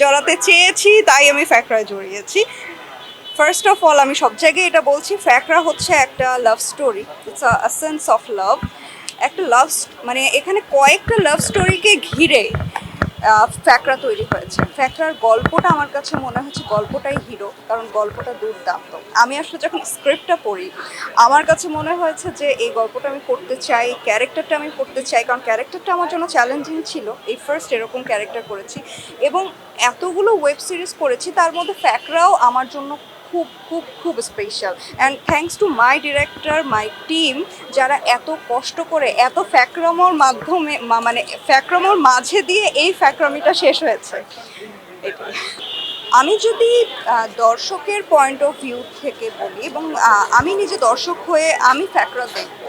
জড়াতে চেয়েছি, তাই আমি ফ্যাকরায় জড়িয়েছি। ফার্স্ট অফ অল আমি সব জায়গায় এটা বলছি, ফ্যাকরা হচ্ছে একটা love story it's a sense of love একটা লাভ মানে এখানে কয়েকটা লাভ স্টোরিকে ঘিরে ফ্যাকরা তৈরি হয়েছে। ফ্যাকরার গল্পটা আমার কাছে মনে হচ্ছে গল্পটাই হিরো, কারণ গল্পটা দুর্দান্ত। আমি আসলে যখন স্ক্রিপ্টটা পড়ি, আমার কাছে মনে হয়েছে যে এই গল্পটা আমি করতে চাই, ক্যারেক্টারটা আমি করতে চাই, কারণ ক্যারেক্টারটা আমার জন্য চ্যালেঞ্জিং ছিল। এই ফার্স্ট এরকম ক্যারেক্টার করেছি এবং এতগুলো ওয়েব সিরিজ করেছি, তার মধ্যে ফ্যাকরাও আমার জন্য খুব খুব খুব special and thanks to my director my team যারা এত কষ্ট করে এত ফ্যাক্রমর মাধ্যমে মানে ফ্যাক্রমোর মাঝে দিয়ে এই ফ্যাক্রমিটা শেষ হয়েছে। আমি যদি দর্শকের পয়েন্ট অফ ভিউ থেকে বলি, এবং আমি নিজে দর্শক হয়ে আমি ফ্যাকরা দেখব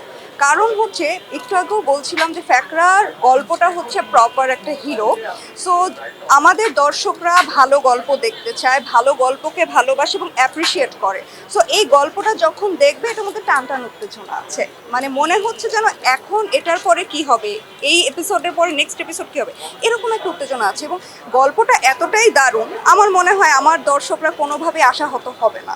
কারণ হচ্ছে, একটু আগেও বলছিলাম যে ফ্যাকরার গল্পটা হচ্ছে প্রপার একটা হিরো সো আমাদের দর্শকরা ভালো গল্প দেখতে চায়, ভালো গল্পকে ভালোবাসে এবং অ্যাপ্রিসিয়েট করে। সো এই গল্পটা যখন দেখবে, এটার মধ্যে টান টান উত্তেজনা আছে। মানে মনে হচ্ছে যেন এখন এটার পরে কি হবে? এই এপিসোডের পরে নেক্সট এপিসোড কি হবে? এরকম একটা উত্তেজনা আছে এবং গল্পটা এতটাই দারুণ, আমার মনে হয় আমার দর্শকরা কোনোভাবে আশাহত হবে না।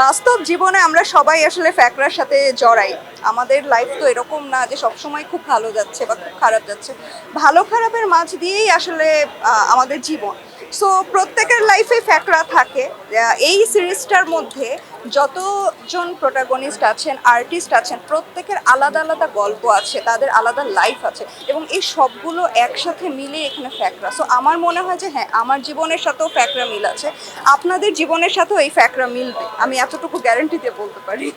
বাস্তব জীবনে আমরা সবাই আসলে ফ্যাকরার সাথে জড়াই। আমাদের লাইফ তো এরকম না যে সবসময় খুব ভালো যাচ্ছে বা খুব খারাপ যাচ্ছে। ভালো খারাপের মাঝ দিয়েই আসলে আমাদের জীবন। সো প্রত্যেকের লাইফে ফ্যাকরা থাকে। এই সিরিজটার মধ্যে যতজন প্রোটাগনিস্ট আছেন আর্টিস্ট আছেন, প্রত্যেকের আলাদা আলাদা গল্প আছে, তাদের আলাদা লাইফ আছে এবং এই সবগুলো একসাথে মিলে এখানে ফ্যাকরা। সো আমার মনে হয় যে হ্যাঁ আমার জীবনের সাথেও ফ্যাকরা মিল আছে। আপনাদের জীবনের সাথেও এই ফ্যাকরা মিলবে। আমি এতটুকু গ্যারান্টি দিয়ে বলতে পারি।